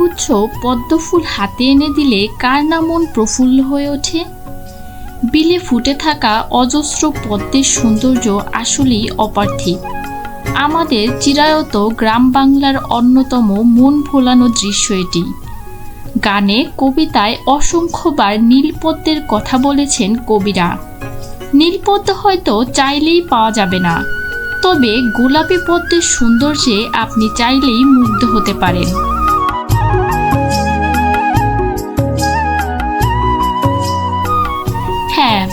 একগুচ্ছ পদ্মফুল হাতে এনে দিলে কার না মন প্রফুল্ল হয়ে ওঠে? বিলে ফুটে থাকা অজস্র পদ্মের সৌন্দর্য আসলেই অপার্থিব। আমাদের চিরায়ত গ্রাম বাংলার অন্যতম মন ভোলানো দৃশ্য এটি। গানে, কবিতায় অসংখ্যবার নীলপদ্মের কথা বলেছেন কবিরা। নীলপদ্ম হয়তো চাইলেই পাওয়া যাবে না, তবে গোলাপি পদ্মের সৌন্দর্যে আপনি চাইলেই মুগ্ধ হতে পারেন।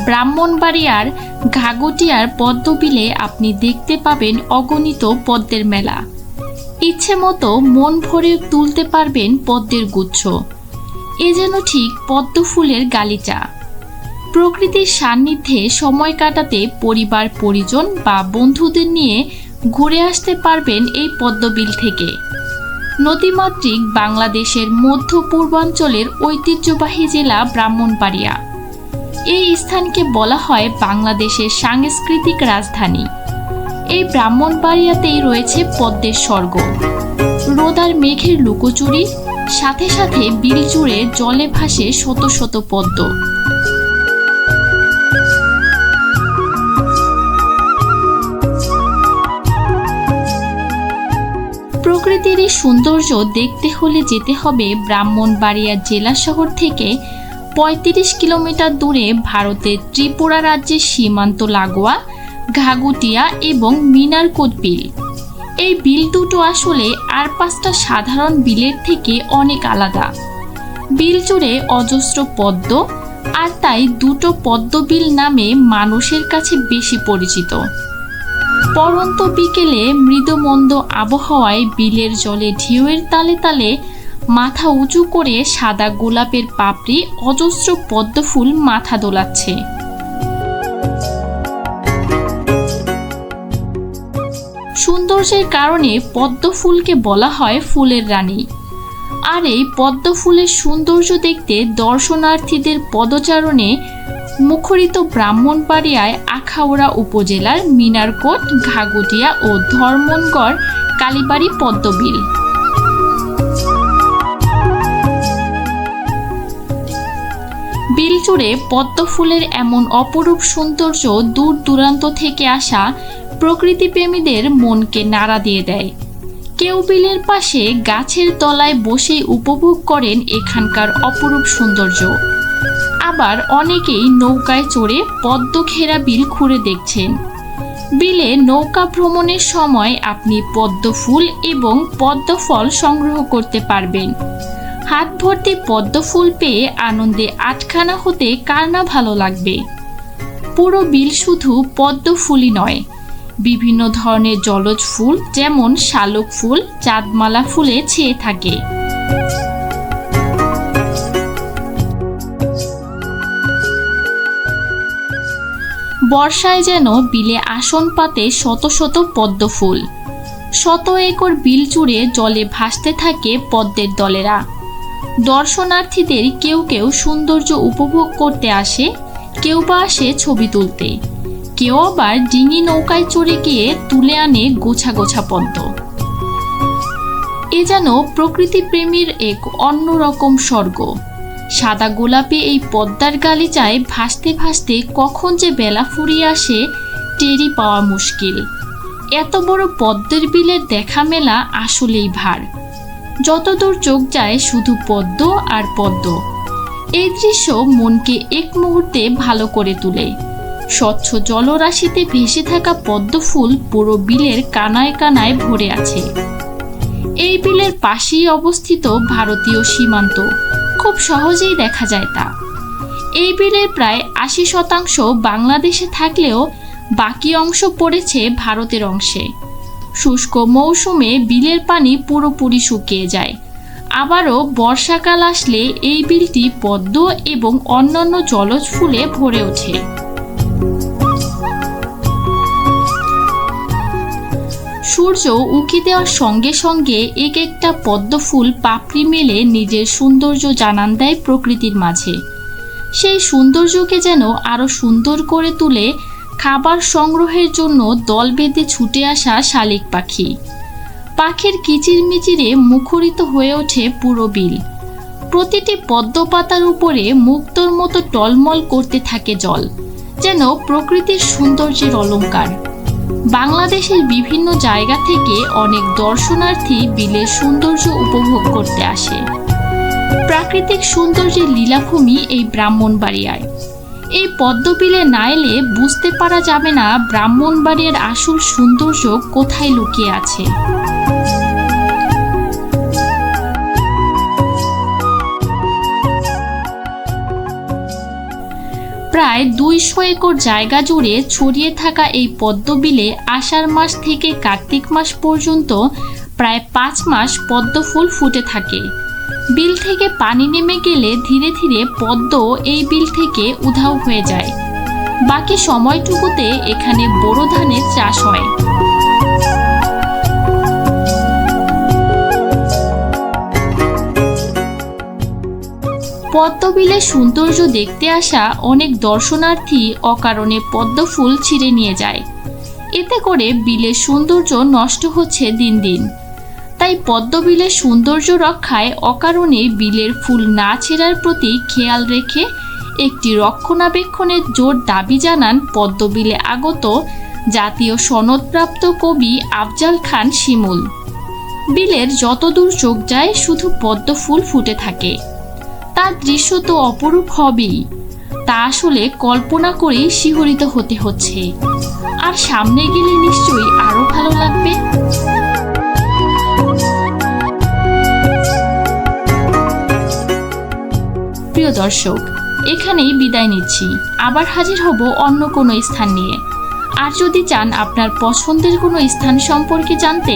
ব্রাহ্মণবাড়িয়ার ঘাগটিয়ার পদ্মবিলে আপনি দেখতে পাবেন অগণিত পদ্মের মেলা। ইচ্ছে মতো মন ভরে তুলতে পারবেন পদ্মের গুচ্ছ। এ যেন ঠিক পদ্ম ফুলের গালিচা। প্রকৃতির সান্নিধ্যে সময় কাটাতে পরিবার, পরিজন বা বন্ধুদের নিয়ে ঘুরে আসতে পারবেন এই পদ্মবিল থেকে। নদীমাতৃক বাংলাদেশের মধ্য পূর্বাঞ্চলের ঐতিহ্যবাহী জেলা ব্রাহ্মণবাড়িয়া। এই স্থানকে বলা হয় বাংলাদেশের সাংস্কৃতিক রাজধানী। এই ব্রাহ্মণবাড়িয়াতেই রয়েছে পদ্মের স্বর্গ। রোদার মেঘের লুকোচুরি, সাথে সাথে বিল জুড়ে জলে ভাসে শত শত পদ্ম। প্রকৃতির এই সৌন্দর্য দেখতে হলে যেতে হবে ব্রাহ্মণবাড়িয়া জেলা শহর থেকে পঁয়ত্রিশ কিলোমিটার দূরে ভারতের ত্রিপুরা রাজ্যের সীমান্ত লাগোয়া ঘাগুটিয়া এবং মিনারকোট বিল। এই বিল দুটো আসলে আর পাঁচটা সাধারণ বিলের থেকে অনেক আলাদা। বিল জুড়ে অজস্র পদ্ম আর তাই দুটো পদ্ম বিল নামে মানুষের কাছে বেশি পরিচিত। পরন্ত বিকেলে মৃদুমন্দ আবহাওয়ায় বিলের জলে ঢেউয়ের তালে তালে মাথা উঁচু করে সাদা গোলাপের পাপড়ি, অজস্র পদ্মফুল মাথা দোলাচ্ছে। সৌন্দর্যের কারণে পদ্ম ফুলকে বলা হয় ফুলের রানী। আর এই পদ্ম ফুলের সৌন্দর্য দেখতে দর্শনার্থীদের পদচারণে মুখরিত ব্রাহ্মণবাড়িয়ায় আখাউড়া উপজেলার মিনারকোট ঘাগুটিয়া ও ধর্মনগড় কালীবাড়ি পদ্মবিল। জুড়ে পদ্ম ফুলের এমন অপরূপ সৌন্দর্য দূর দূরান্ত থেকে আসা প্রকৃতিপ্রেমীদের মনকে নাড়া দিয়ে দেয়। কেউ বিলের পাশে গাছের তলায় বসে উপভোগ করেন এখানকার অপরূপ সৌন্দর্য। আবার অনেকেই নৌকায় চড়ে পদ্ম ঘেরা বিল ঘুরে দেখছেন। বিলে নৌকা ভ্রমণের সময় আপনি পদ্ম ফুল এবং পদ্ম ফল সংগ্রহ করতে পারবেন। হাত ভর্তি পদ্ম ফুল পেয়ে আনন্দে আটখানা হতে কার না ভালো লাগবে? পুরো বিল শুধু পদ্ম ফুলই নয়। বিভিন্ন ধরনের জলজ ফুল, যেমন শালক ফুল, চাঁদমালা ফুলে ছেয়ে থাকে। বর্ষায় যেন বিলে আসন পাতে শত শত পদ্ম ফুল। শত একর বিল জুড়ে জলে ভাসতে থাকে পদ্মের দলেরা। দর্শনার্থীদের কেউ কেউ সৌন্দর্য উপভোগ করতে আসে, কেউ বা আসে ছবি তুলতে। কেউ আবার ডিঙি নৌকায় চড়ে গিয়ে তুলে আনে গোছা গোছা পদ্ম। এ যেন প্রকৃতি প্রেমীর এক অন্যরকম স্বর্গ। সাদা গোলাপি এই পদ্মার গালিচায় ভাসতে ভাসতে কখন যে বেলা ফুরিয়ে আসে টেরি পাওয়া মুশকিল। এত বড় পদ্মের বিলের দেখা মেলা আসলেই ভার। যতদূর চোখ যায় শুধু পদ্ম আর পদ্ম। এই দৃশ্য মনকে এক মুহূর্তে ভালো করে তোলে। স্বচ্ছ জলরাশিতে ভেসে থাকা পদ্ম ফুল পুরো বিলের কানায় কানায় ভরে আছে। এই বিলের পাশেই অবস্থিত ভারতীয় সীমান্ত। খুব সহজেই দেখা যায় তা। এই বিলের প্রায় আশি শতাংশ বাংলাদেশে থাকলেও বাকি অংশ পড়েছে ভারতের অংশে। শুষ্ক মৌসুমে বিলের পানি পুরোপুরি শুকিয়ে যায়। আবারও বর্ষাকাল আসলে এই বিলটি পদ্ম এবং অন্যান্য জলজ ফুলে ভরে ওঠে। সূর্য উকি দেওয়ার সঙ্গে সঙ্গে এক একটা পদ্ম ফুল পাপড়ি মেলে নিজের সৌন্দর্য জানান দেয় প্রকৃতির মাঝে। সেই সৌন্দর্যকে যেন আরও সুন্দর করে তুলে খাবার সংগ্রহের জন্য দল বেঁধে ছুটে আসা শালিক পাখি। পাখির কিচিরমিচিরে মুখরিত হয়ে ওঠে পুরো বিল। প্রতিটি পদ্ম পাতার উপরে মুক্তোর মতো টলমল করতে থাকে জল, যেন প্রকৃতির সৌন্দর্যের অলংকার বাংলাদেশের বিভিন্ন জায়গা থেকে অনেক দর্শনার্থী বিলের সৌন্দর্য উপভোগ করতে আসে। প্রাকৃতিক সৌন্দর্যের লীলাভূমি এই ব্রাহ্মণবাড়িয়ায়। এই পদ্মবিলে না এলে বুঝতে পারা যাবে না ব্রাহ্মণবাড়িয়ার আসল সৌন্দর্য কোথায় লুকিয়ে আছে। প্রায় দুইশো একর জায়গা জুড়ে ছড়িয়ে থাকা এই পদ্মবিলে আষাঢ় মাস থেকে কার্তিক মাস পর্যন্ত প্রায় পাঁচ মাস পদ্ম ফুল ফুটে থাকে। বিল থেকে পানি নেমে গেলে ধীরে ধীরে পদ্ম এই বিল থেকে উধাও হয়ে যায়। বাকি সময়টুকুতে এখানে বোরো ধানের চাষ হয়। পদ্মবিলের সৌন্দর্য দেখতে আসা অনেক দর্শনার্থী অকারণে পদ্ম ফুল ছিঁড়ে নিয়ে যায়। এতে করে বিলের সৌন্দর্য নষ্ট হচ্ছে দিন দিন। তাই পদ্মবিলের সৌন্দর্য রক্ষায় অকারণে বিলের ফুল না ছেঁড়ার প্রতি খেয়াল রেখে একটি রক্ষণাবেক্ষণের জোর দাবি জানান পদ্মবিলে আগত জাতীয় সনদপ্রাপ্ত কবি আফজাল খান শিমুল। বিলের যতদূর চোখ যায় শুধু পদ্ম ফুল ফুটে থাকে। তার দৃশ্য তো অপরূপ হবেই। তা আসলে কল্পনা করেই শিহরিত হতে হচ্ছে। আর সামনে গেলে নিশ্চয়ই আরও ভালো লাগবে। প্রিয় দর্শক, এখানেই বিদায় নিচ্ছি। আবার হাজির হব অন্য কোনো স্থান নিয়ে। আর যদি চান আপনার পছন্দের কোনো স্থান সম্পর্কে জানতে,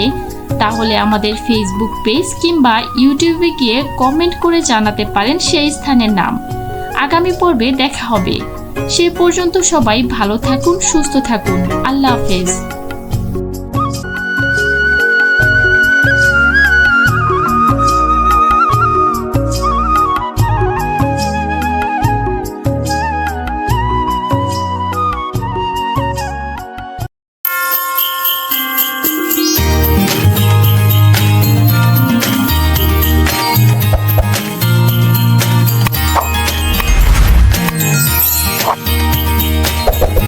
তাহলে আমাদের ফেসবুক পেজ কিংবা ইউটিউবে গিয়ে কমেন্ট করে জানাতে পারেন সেই স্থানের নাম। আগামী পর্বে দেখা হবে। সে পর্যন্ত সবাই ভালো থাকুন, সুস্থ থাকুন। আল্লাহ হাফেজ।